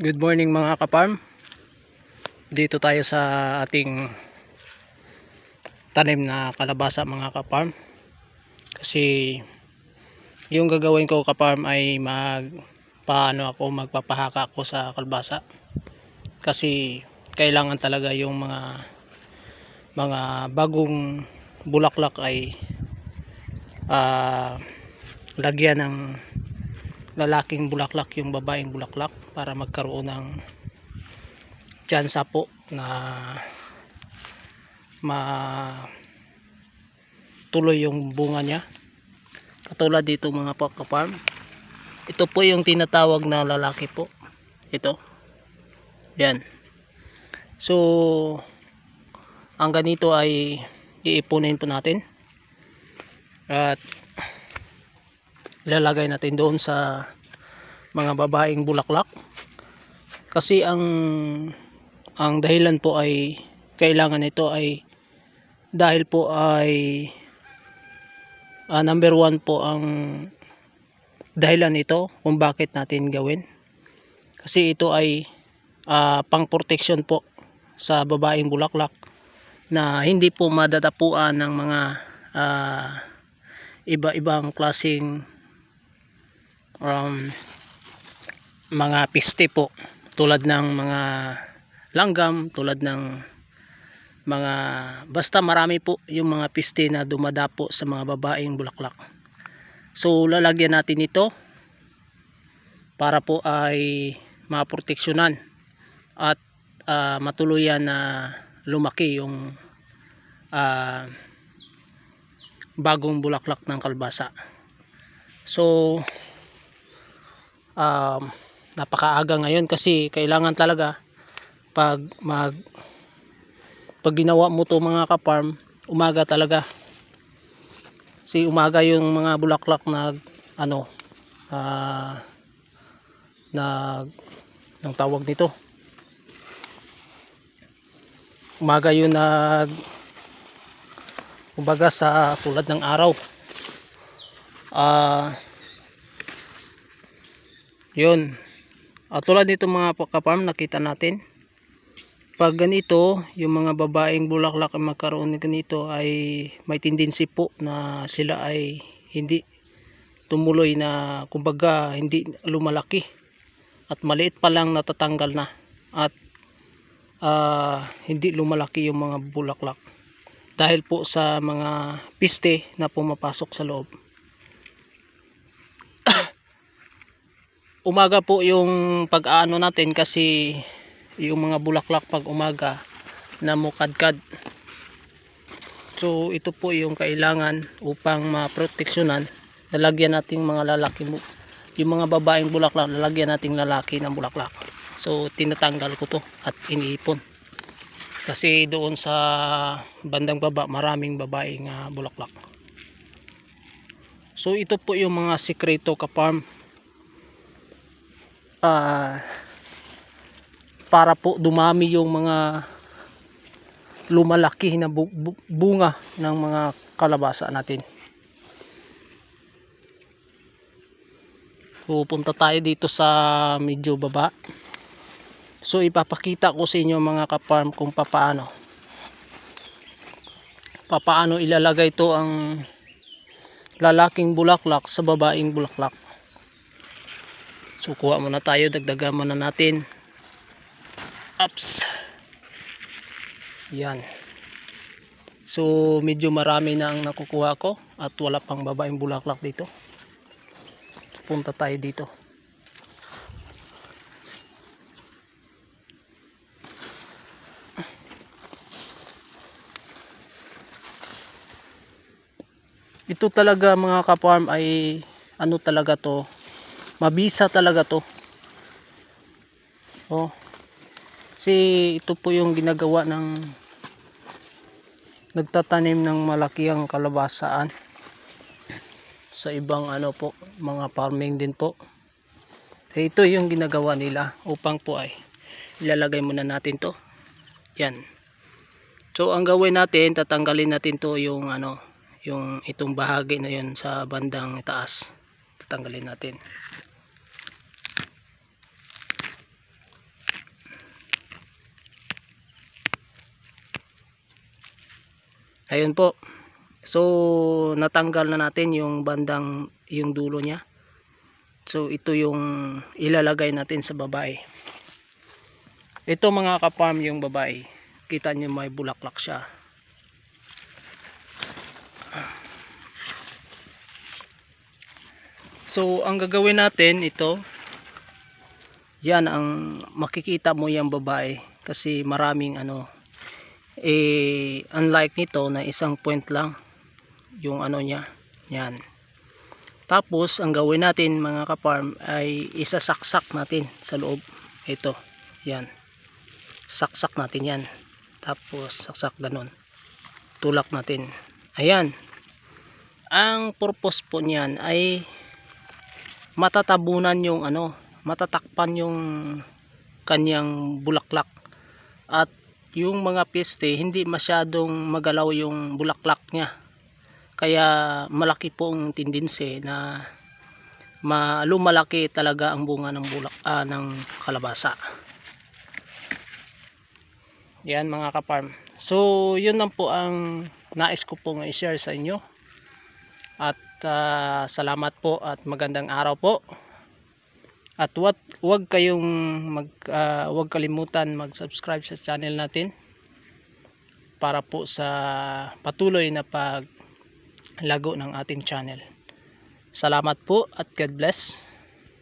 Good morning mga kaparm. Dito tayo sa ating tanim na kalabasa mga kaparm. Kasi yung gagawin ko kaparm ay mag paano ako magpapahaka ako sa kalabasa. Kasi kailangan talaga yung mga mga bagong bulaklak ay ah, lagyan ng lalaking bulaklak yung babaeng bulaklak para magkaroon ng tsansa po na ma tuloy yung bunga niya. Katulad dito mga pakaparm ito po yung tinatawag na lalaki po. Ito. Yan. So ang ganito ay iipunin po natin. At ilalagay natin doon sa mga babaeng bulaklak. Kasi ang ang dahilan po ay kailangan ito ay dahil po ay ah, number one po ang dahilan nito kung bakit natin gawin. Kasi ito ay ah, pang protection po sa babaeng bulaklak na hindi po madadapuan ng mga ah, iba-ibang klaseng um, mga piste po tulad ng mga langgam tulad ng mga basta marami po yung mga piste na dumadapo sa mga babaeng bulaklak. So lalagyan natin ito para po ay maproteksyonan at ah, matuluyan na lumaki yung ah, bagong bulaklak ng kalbasa. So um, napakaaga ngayon kasi kailangan talaga pag mag pag ginawa mo to mga kaparm umaga talaga. Si umaga yung mga bulaklak na ano ah nag ng tawag nito? Umaga yun nag kumbaga sa tulad ng araw. Ah yun. At tulad nito mga kaparm nakita natin. Pag ganito yung mga babaeng bulaklak ang magkaroon ng ganito ay may tendency po na sila ay hindi tumuloy na kumbaga hindi lumalaki. At maliit pa lang natatanggal na. At ah, hindi lumalaki yung mga bulaklak. Dahil po sa mga piste na pumapasok sa loob umaga po yung pag-aano natin kasi yung mga bulaklak pag umaga na mukadkad. So ito po yung kailangan upang maproteksyonan. Lalagyan natin mga lalaki mo yung mga babaeng bulaklak lalagyan natin lalaki ng bulaklak. So tinatanggal ko to at iniipon. Kasi doon sa bandang baba maraming babaeng ah, bulaklak. So ito po yung mga sikreto ka farm ah para po dumami yung mga lumalaki na bu- bu- bunga ng mga kalabasa natin. Pupunta tayo dito sa medyo baba. So ipapakita ko sa inyo mga kaparm kung papaano. Papaano ilalagay to ang lalaking bulaklak sa babaeng bulaklak. So kuha muna tayo, dagdagan muna natin. Ups. Yan. So medyo marami na ang nakukuha ko at wala pang babaeng bulaklak dito. Punta tayo dito. Ito talaga mga kaparm ay ano talaga to mabisa talaga to. Oh. Kasi ito po yung ginagawa ng nagtatanim ng malakihang kalabasaan sa ibang ano po mga farming din po. So, ito yung ginagawa nila upang po ay ilalagay muna natin to. Yan. So ang gawin natin tatanggalin natin to yung ano yung itong bahagi na yun sa bandang taas tatanggalin natin ayun po. So natanggal na natin yung bandang yung dulo niya. So ito yung ilalagay natin sa babae. Ito mga kaparm yung babae. Kita nyo may bulaklak siya. So ang gagawin natin ito yan ang makikita mo yung babae kasi maraming ano eh unlike nito na isang point lang yung ano niya. Yan. Tapos ang gawin natin mga kaparm ay isasaksak natin sa loob. Ito. Yan. Saksak natin yan. Tapos saksak ganon tulak natin. Ayan. Ang purpose po niyan ay matatabunan yung ano matatakpan yung kanyang bulaklak at yung mga peste hindi masyadong magalaw yung bulaklak niya. Kaya malaki po ang tendency na ma lumalaki talaga ang bunga ng bulak ah, ng kalabasa. Yan mga kaparm so yun lang po ang nais ko pong i-share sa inyo. At ah, salamat po at magandang araw po at wag, wag kayong mag ah, wag kalimutan mag-subscribe sa channel natin para po sa patuloy na pag lago ng ating channel. Salamat po at God bless.